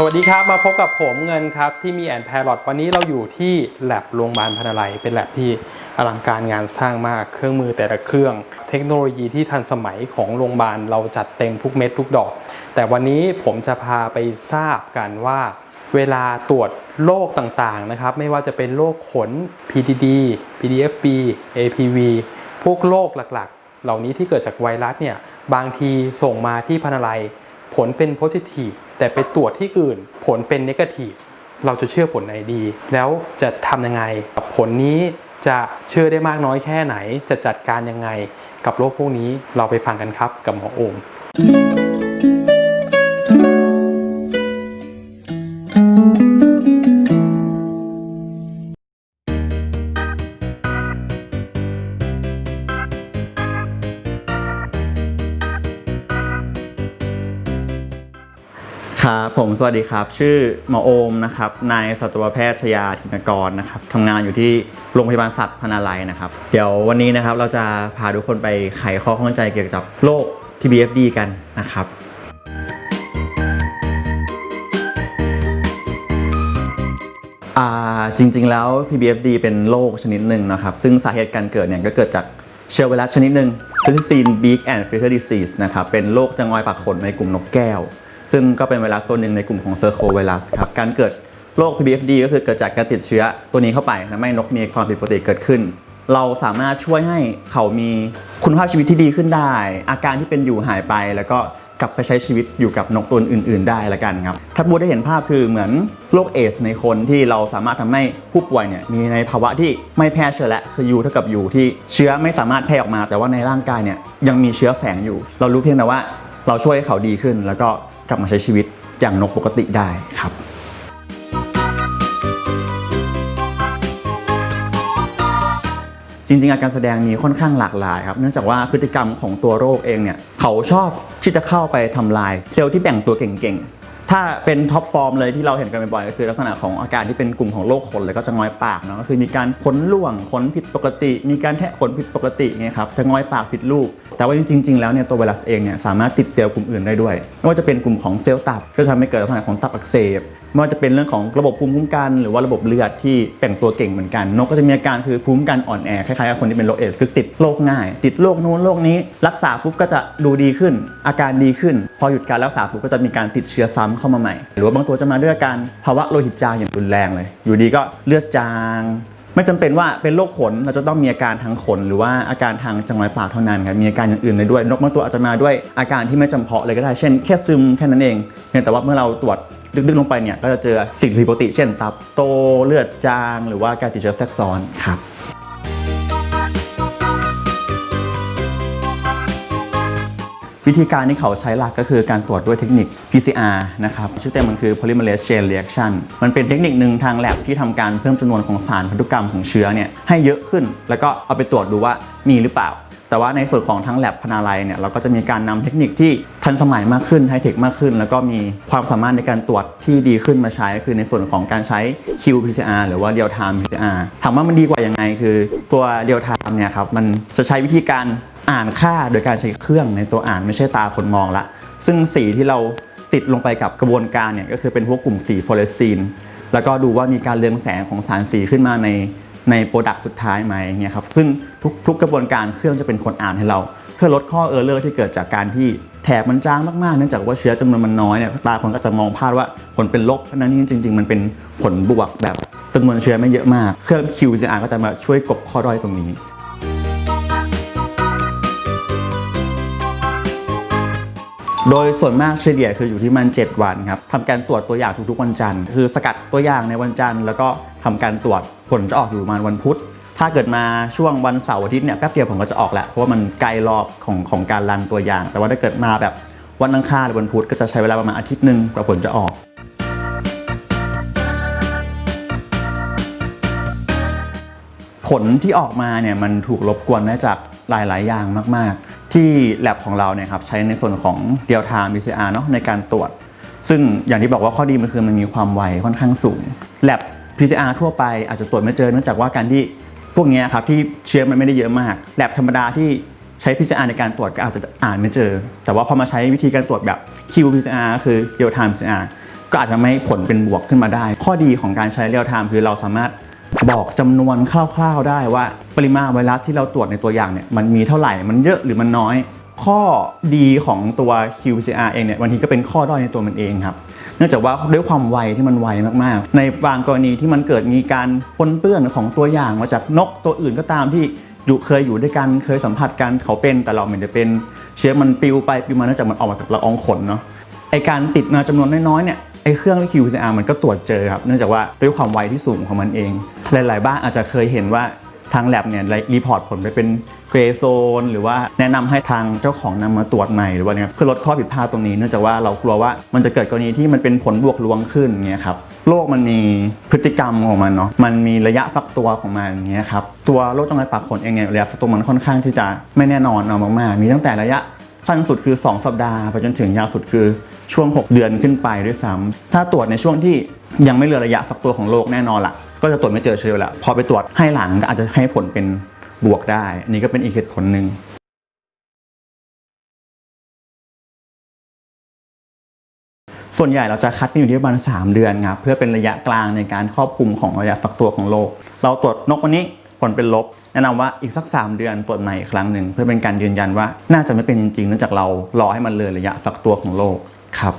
สวัสดีครับ มาพบกับผมเงินครับ ที่มีแอนแพรอตวันนี้เราอยู่ที่แลบโรงพยาบาลพนาลัยเป็นแลบที่อลังการงานสร้างมากเครื่องมือแต่ละเครื่อง เทคโนโลยีที่ทันสมัยของโรงพยาบาลเราจัดเต็มทุกเม็ดทุกดอก แต่วันนี้ผมจะพาไปทราบกันว่า เวลาตรวจโรคต่างๆนะครับ ไม่ว่าจะเป็นโรคขน PDD PDFB APV พวกโรคหลักๆ เหล่านี้ที่เกิดจากไวรัสเนี่ยบางทีส่งมาที่พนาลัยผลเป็นโพซิทีฟ แต่ไปตรวจที่อื่น ผลเป็นนกาทีฟเราจะเชื่อผลไหนดี แล้วจะทำยังไงกับผลนี้จะเชื่อได้มากน้อยแค่ไหน จะจัดการยังไง กับโรคพวกนี้เราไปฟังกันครับกับหมอโอม สวัสดีครับ ชื่อหมอโอมนะครับนายสัตวแพทย์ชยาธินกรนะครับทำงานอยู่ที่โรงพยาบาลสัตว์พนาลัยนะครับ เดี๋ยววันนี้นะครับเราจะพาทุกคนไปไขข้อข้องใจเกี่ยวกับโรค PBFD กันนะครับอ่าจริงๆแล้ว PBFD เป็นโรคชนิดหนึ่งนะครับ ซึ่งสาเหตุการเกิดเนี่ยก็เกิดจากเชื้อไวรัสชนิดหนึ่ง p e r s i s t e n Beak and Filter Disease นะครับเป็นโรคจะงอยปากขนในกลุ่มนกแก้ว ซึ่งก็เป็นไวรัสตัวหนึ่งในกลุ่มของเซอร์โคไวรัสครับการเกิดโรค PBFD ก็คือเกิดจากการติดเชื้อตัวนี้เข้าไปทำให้นกมีความผิดปกติเกิดขึ้น เราสามารถช่วยให้เขามีคุณภาพชีวิตที่ดีขึ้นได้ อาการที่เป็นอยู่หายไป แล้วก็กลับไปใช้ชีวิตอยู่กับนกตัวอื่น ๆ ได้ละกันครับถ้าพูได้เห็นภาพคือเหมือนโรคเอสในคนที่เราสามารถทำให้ผู้ป่วยเนี่ยมีในภาวะที่ไม่แพร่เชื้อและคือยูเท่ากับยูที่เชื้อไม่สามารถแพร่ออกมา แต่ว่าในร่างกายเนี่ยยังมีเชื้อแฝงอยู่ เรารู้เพียงแต่ว่าเราช่วยให้เขาดีขึ้นแล้วก็ กลับมาใช้ชีวิตอย่างนกปกติได้ครับจริงๆอาการแสดงมีค่อนข้างหลากหลายครับ เนื่องจากว่าพฤติกรรมของตัวโรคเองเนี่ย เขาชอบที่จะเข้าไปทำลายเซลล์ที่แบ่งตัวเก่งๆ ถ้าเป็นท็อปฟอร์มเลยที่เราเห็นกันบ่อยๆก็คือลักษณะของอาการที่เป็นกลุ่มของโรคขนเลยก็จะงอยปากเนาะก็คือมีการขนร่วงขนผิดปกติ มีการแทะขนผิดปกติไงครับจะงอยปากผิดรูป แต่ว่าจริง ๆ แล้วเนี่ยตัวไวรัสเองเนี่ยสามารถติดเซลล์กลุ่มอื่นได้ด้วย ไม่ว่าจะเป็นกลุ่มของเซลล์ตับที่ทำให้เกิดลักษณะของตับอักเสบไม่ว่าจะเป็นเรื่องของระบบภูมิคุ้มกันหรือว่าระบบเลือดที่แต่งตัวเก่งเหมือนกัน นกก็จะมีอาการคือภูมิคุ้มกันอ่อนแอคล้ายๆกับคนที่เป็นโรคเอดส์คือติดโรคง่าย ติดโรคนู้นโรคนี้ รักษาปุ๊บก็จะดูดีขึ้น อาการดีขึ้น พอหยุดการรักษาปุ๊บก็จะมีการติดเชื้อซ้ำเข้ามาใหม่ หรือว่าบางตัวจะมาด้วยอาการภาวะโลหิตจางอย่างรุนแรงเลย อยู่ดีก็เลือดจาง ไม่จำเป็นว่าเป็นโรคขนเราจะต้องมีอาการทางขน หรือว่าอาการทางจังหวะปากเท่านั้นครับมีอาการอย่างอื่นเลยด้วย นกบางตัวอาจจะมาด้วยอาการที่ไม่จำเพาะเลยก็ได้เช่นแค่ซึมแค่นั้นเองเพียงแต่ว่าเมื่อเราตรวจลึกๆลงไปเนี่ยก็จะเจอสิ่งผิดปกติ เช่น ตับโตเลือดจาง หรือว่าการติดเชื้อแทรกซ้อนครับ วิธีการที่เขาใช้หลักก็คือการตรวจด้วยเทคนิค PCR นะครับ ชื่อเต็มมันคือ polymerase chain reaction มันเป็นเทคนิคหนึ่งทางแลบที่ทำการเพิ่มจำนวนของสารพันธุกรรมของเชื้อเนี่ยให้เยอะขึ้น แล้วก็เอาไปตรวจดูว่ามีหรือเปล่า แต่ว่าในส่วนของทั้งแลบพนาลัยเนี่ยเราก็จะมีการนำเทคนิคที่ทันสมัยมากขึ้นไฮเทคมากขึ้น แล้วก็มีความสามารถในการตรวจที่ดีขึ้นมาใช้ คือในส่วนของการใช้ qPCR หรือว่า real time PCR ถามว่ามันดีกว่ายังไงคือตัว real time เนี่ยครับมันจะใช้วิธีการ อ่านค่าโดยการใช้เครื่องในตัวอ่านไม่ใช่ตาคนมองละ ซึ่งสีที่เราติดลงไปกับกระบวนการเนี่ยก็คือเป็นพวกกลุ่มสีฟลูออเรสซีนแล้วก็ดูว่ามีการเรืองแสงของสารสีขึ้นมาในในโปรดักต์สุดท้ายไหมเนี่ยครับซึ่งทุกทุกกระบวนการเครื่องจะเป็นคนอ่านให้เรา เพื่อลดข้อเออร์เลอร์ที่เกิดจากการที่แถบมันจางมากๆ เนื่องจากว่าเชื้อจำนวนมันน้อยเนี่ยตาคนก็จะมองพลาดว่าผลเป็นลบเพราะนั้นจริง ๆ มันเป็นผลบวกแบบจำนวนเชื้อไม่เยอะมาก เครื่อง QCR ก็จะมาช่วยกบข้อด้อยตรงนี้ โดยส่วนมากเฉลี่ยคืออยู่ที่มัน 7 วันครับทำการตรวจตัวอย่างทุกๆวันจันทร์คือสกัดตัวอย่างในวันจันทร์แล้วก็ทำการตรวจผลจะออกอยู่ประมาณวันพุธ ถ้าเกิดมาช่วงวันเสาร์อาทิตย์เนี่ยแป๊บเดียวผมก็จะออกแหละเพราะว่ามันใกล้รอบของของการรันตัวอย่าง แต่ว่าถ้าเกิดมาแบบวันอังคารหรือวันพุธก็จะใช้เวลาประมาณอาทิตย์หนึ่งกว่าผลจะออกผลที่ออกมาเนี่ยมันถูกรบกวนได้จากหลาย ๆ อย่างมาก ๆ ที่แลบของเราเนี่ยครับใช้ในส่วนของ real time PCR เนาะในการตรวจ ซึ่งอย่างที่บอกว่าข้อดีมันคือมันมีความไวค่อนข้างสูงแลบ PCR ทั่วไปอาจจะตรวจไม่เจอเนื่องจากว่าการที่พวกเนี้ยครับที่เชื้อมันไม่ได้เยอะมากแลบธรรมดาที่ใช้ PCR ในการตรวจก็อาจจะอ่านไม่เจอ แต่ว่าพอมาใช้วิธีการตรวจแบบ qPCR ก็คือ real time PCR ก็อาจจะไม่ผลเป็นบวกขึ้นมาได้ ข้อดีของการใช้เรียลไทม์คือเราสามารถ บอกจำนวนคร่าวๆได้ว่า ปริมาณไวรัสที่เราตรวจในตัวอย่างเนี่ยมันมีเท่าไหร่มันเยอะหรือมันน้อย ข้อดีของตัว qPCR เองเนี่ยบางทีก็เป็นข้อด้อยในตัวมันเองครับเนื่องจากว่าด้วยความไวที่มันไวมากๆ ในบางกรณีที่มันเกิดมีการปนเปื้อนของตัวอย่างมาจากนกตัวอื่นก็ตามที่อยู่เคยอยู่ด้วยกันเคยสัมผัสกันเขาเป็นแต่เราไม่ได้เป็น เชื้อมันปิวไปปิวมาเนื่องจากมันออกมาจากละอองขนเนาะไอการติดมาจำนวนน้อยๆเนี่ย อเครื่อง qPCR มันก็ตรวจเจอครับ เนื่องจากว่าด้วยความไวที่สูงของมันเอง หลาย ๆ บ้านอาจจะเคยเห็นว่าทางแ a บเนี่ยรีพอร์ตผลไปเป็นเกรโซนหรือว่าแนะนำให้ทางเจ้าของนำมาตรวจใหม่หรือว่าเนี่ยเพื่อลดข้อผิดพลาดตรงนี้ เนื่องจากว่าเรากลัวว่ามันจะเกิดกรณีที่มันเป็นผลบวกลวงขึ้นเงี้ยครับโรคมันมีพฤติกรรมของมันเนาะมันมีระยะฟักตัวของมันเงี้ยครับตัวโรคจังไรปากขนเองเนี่ยระยะฟักตัวมันค่อนข้างที่จะไม่แน่นอนเอามากๆมีตั้งแต่ระยะสั้นสุดคือ 2 สัปดาห์ไปจนถึงยาวสุดคือ ช่วง 6 เดือนขึ้นไปด้วยซ้ำถ้าตรวจในช่วงที่ยังไม่เหลือระยะฟักตัวของโรคแน่นอนละก็จะตรวจไม่เจอเชื้อแล้วพอไปตรวจให้หลังก็อาจจะให้ผลเป็นบวกได้อันนี้ก็เป็นอีกเหตุผลหนึ่งส่วนใหญ่เราจะคัดอยู่ที่ประมาณ3เดือนครับเพื่อเป็นระยะกลางในการครอบคลุมของระยะฟักตัวของโรคเราตรวจนกวันนี้ผลเป็นลบ แนะนำว่าอีกสัก 3 เดือนตรวจใหม่อีกครั้งหนึ่งเพื่อเป็นการยืนยันว่าน่าจะไม่เป็นจริงๆเนื่องจากเรารอให้มันเลยระยะฟักตัวของโรค ครับ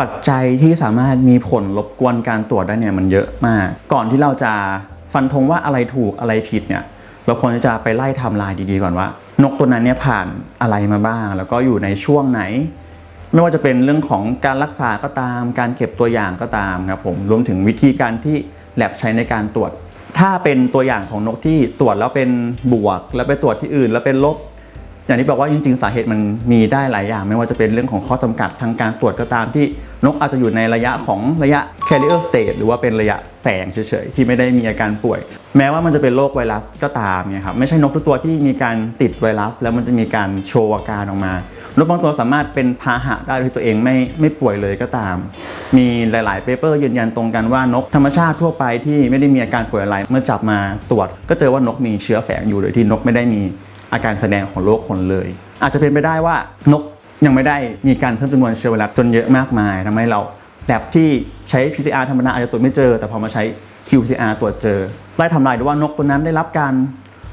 ปัจจัยที่สามารถมีผลรบกวนการตรวจได้เนี่ยมันเยอะมาก ก่อนที่เราจะฟันธงว่าอะไรถูกอะไรผิดเนี่ยเราควรจะไปไล่ไทำลายดีๆก่อนว่า นกตัวนั้นเนี่ยผ่านอะไรมาบ้าง แล้วก็อยู่ในช่วงไหน ไม่ว่าจะเป็นเรื่องของการรักษาก็ตาม การเก็บตัวอย่างก็ตามครับผมรวมถึงวิธีการที่แลบใช้ในการตรวจ ถ้าเป็นตัวอย่างของนกที่ตรวจแล้วเป็นบวก แล้วไปตรวจที่อื่น แล้วเป็นลบ อย่างที่บอกว่าจริง ๆ สาเหตุมันมีได้หลายอย่าง ไม่ว่าจะเป็นเรื่องของข้อจำกัดทางการตรวจก็ตามที่นกอาจจะอยู่ในระยะของระยะ carrier state หรือว่าเป็นระยะแฝงเฉยๆ ที่ไม่ได้มีอาการป่วย แม้ว่ามันจะเป็นโรคไวรัสก็ตามเนี่ยครับไม่ใช่นกทุกตัวที่มีการติดไวรัส แล้วมันจะมีการโชว์อาการออกมา นกบางตัวสามารถเป็นพาหะได้โดยตัวเองไม่ไม่ป่วยเลยก็ตาม มีหลายๆเปเปอร์ยืนยันตรงกันว่านกธรรมชาติทั่วไปที่ไม่ได้มีอาการป่วยอะไรเมื่อจับมาตรวจ ก็เจอว่านกมีเชื้อแฝงอยู่โดยที่นกไม่ได้มีอาการแสดงของโรคคนเลย อาจจะเป็นไปได้ว่านกยังไม่ได้มีการเพิ่มจำนวนเชื้อไวรัสจนเยอะมากมายทำให้เราแลบที่ใช้ PCR ธรรมดาอาจจะตรวจไม่เจอ แต่พอมาใช้ qPCR ตรวจเจอไล่ทำลายดูว่านกตัวนั้นได้รับการ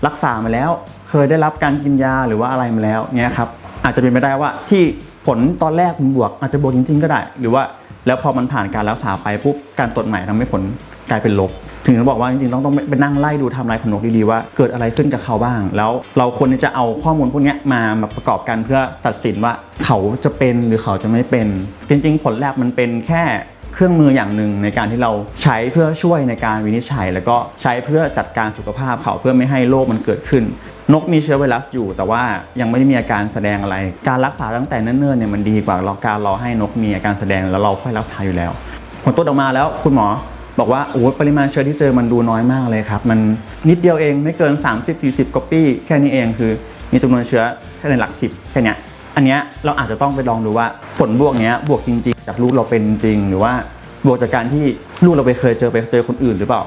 รักษามาแล้ว เคยได้รับการกินยาหรือว่าอะไรมาแล้วเนี่ยครับ อาจจะเป็นไปได้ว่าที่ผลตอนแรกมันบวกอาจจะบวกจริง ๆ ก็ได้ หรือว่าแล้วพอมันผ่านการรักษาไปปุ๊บการตรวจใหม่ทำให้ผลกลายเป็นลบ ถึงจะบอกว่าจริงๆต้องต้องไปนั่งไล่ดูทำลายของนกดีๆว่าเกิดอะไรขึ้นกับเขาบ้าง แล้วเราควรจะเอาข้อมูลพวกนี้มามาประกอบกันเพื่อตัดสินว่าเขาจะเป็นหรือเขาจะไม่เป็น จริง ๆ ผลแลบมันเป็นแค่เครื่องมืออย่างหนึ่งในการที่เราใช้เพื่อช่วยในการวินิจฉัย แล้วก็ใช้เพื่อจัดการสุขภาพเขาเพื่อไม่ให้โรคมันเกิดขึ้น นกมีเชื้อไวรัสอยู่แต่ว่ายังไม่ได้มีอาการแสดงอะไร การรักษาตั้งแต่เนิ่นๆเนี่ยมันดีกว่ารอการรอให้นกมีอาการแสดงแล้วเราค่อยรักษาอยู่แล้ว ผลตรวจออกมาแล้วคุณหมอบอกว่าโอ้ปริมาณเชื้อที่เจอมันดูน้อยมากเลยครับ มันนิดเดียวเองไม่เกิน 30-40ก๊อปปี้แค่นี้เองคือ มีจำนวนเชื้อแค่ในหลักสิบแค่นี้อันเนี้ยเราอาจจะต้องไปลองดูว่าผลบวกเนี้ยบวกจริง ๆ จากลูกเราเป็นจริง หรือว่าบวกจากการที่ลูกเราไปเคยเจอไปเจอคนอื่นหรือเปล่า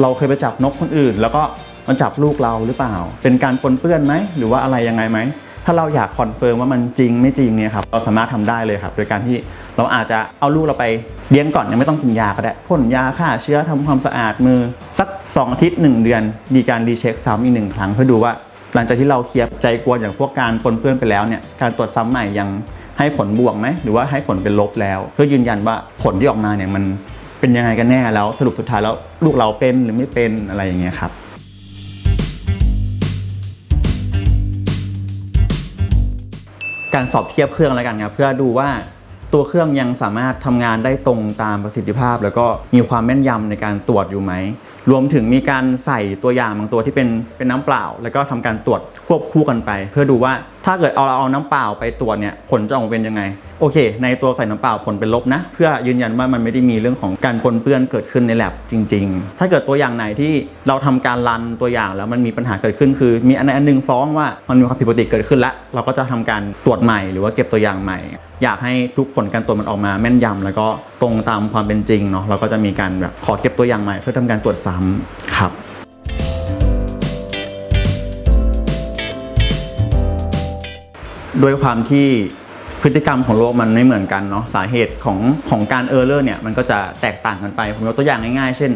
เราเคยไปจับนกคนอื่น แล้วก็ มันจับลูกเราหรือเปล่า เป็นการปนเปื้อนไหมหรือว่าอะไรยังไงไหมถ้าเราอยากคอนเฟิร์มว่ามันจริงไม่จริงเนี่ยครับเราสามารถทำได้เลยครับ โดยการที่เราอาจจะเอาลูกเราไปเลี้ยงก่อนยังไม่ต้องกินยาก็ได้พ่นยาฆ่าเชื้อทำความสะอาดมือ สัก 2 อาทิตย์ 1 เดือน มีการรีเช็คซ้ำอีกหนึ่งครั้งเพื่อดูว่า หลังจากที่เราเคลียร์ใจกลัวอย่างพวกการปนเปื้อนไปแล้วเนี่ยการตรวจซ้ำใหม่ยังให้ผลบวกไหมหรือว่าให้ผลเป็นลบแล้ว เพื่อยืนยันว่าผลที่ออกมาเนี่ยมันเป็นยังไงกันแน่แล้วสรุปสุดท้ายแล้วลูกเราเป็นหรือไม่เป็นอะไรอย่างเงี้ยครับ การสอบเทียบเครื่องแล้วกันครับเพื่อดูว่า ตัวเครื่องยังสามารถทำงานได้ตรงตามประสิทธิภาพ แล้วก็มีความแม่นยำในการตรวจอยู่ไหม รวมถึงมีการใส่ตัวอย่างบางตัวที่เป็นเป็นน้ำเปล่า แล้วก็ทำการตรวจควบคู่กันไป เพื่อดูว่าถ้าเกิดเอาเราเอาน้ำเปล่าไปตรวจเนี่ยผลจะออกมาเป็นยังไง โอเค ในตัวใส่น้ำเปล่าผลเป็นลบนะ เพื่อยืนยันว่ามันไม่ได้มีเรื่องของการปนเปื้อนเกิดขึ้นในแลบจริง ๆ ถ้าเกิดตัวอย่างไหนที่เราทำการรันตัวอย่างแล้วมันมีปัญหาเกิดขึ้น คือ มีอันใดอันหนึงฟ้องว่ามันมีความผิดปกติเกิดขึ้นแล้วเราก็จะทำการตรวจใหม่หรือว่าเก็บตัวอย่างใหม่ อยากให้ทุกผลการตรวจมันออกมาแม่นยำแล้วก็ตรงตามความเป็นจริงเนาะเราก็จะมีการแบบขอเก็บตัวอย่างใหม่เพื่อทำการตรวจซ้ำครับด้วยความที่พฤติกรรมของโรคมันไม่เหมือนกันเนาะสาเหตุของของการเออร์เลอร์เนี่ยมันก็จะแตกต่างกันไป ผมยกตัวอย่างง่ายๆ เช่น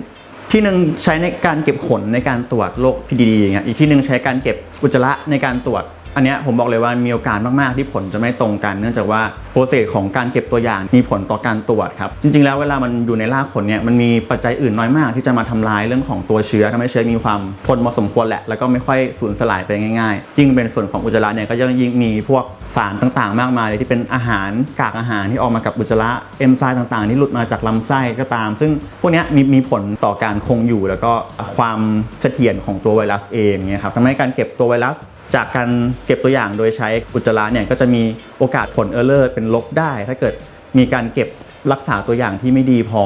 ที่หนึ่งใช้ในการเก็บขนในการตรวจโรค PDD อย่างเงี้ยอีกที่หนึ่งใช้การเก็บอุจจาระในการตรวจ อันเนี้ยผมบอกเลยว่ามีโอกาสมาก ๆ ที่ผลจะไม่ตรงกัน เนื่องจากว่าโปรเซสของการเก็บตัวอย่างมีผลต่อการตรวจครับ จริง ๆ แล้วเวลามันอยู่ในรากขนเนี่ยมันมีปัจจัยอื่นน้อยมากที่จะมาทำลายเรื่องของตัวเชื้อทำให้เชื้อมีความทนพอสมควรแหละ แล้วก็ไม่ค่อยสูญสลายไปง่ายๆ ยิ่งเป็นส่วนของอุจจาระเนี่ยก็ยังยิ่งมีพวกสารต่างๆ มากมายเลยที่เป็นอาหารกากอาหารที่ออกมากับอุจจาระเอนไซม์ต่างๆ ที่หลุดมาจากลำไส้ก็ตาม ซึ่งพวกนี้มีมีผลต่อการคงอยู่แล้วก็ความเสถียรของตัวไวรัสเองเนี่ยครับทำให้การเก็บตัวไวรัส จากการเก็บตัวอย่างโดยใช้อุจจาระเนี่ยก็จะมีโอกาสผลเออร์เลอร์เป็นลบได้ ถ้าเกิดมีการเก็บรักษาตัวอย่างที่ไม่ดีพอ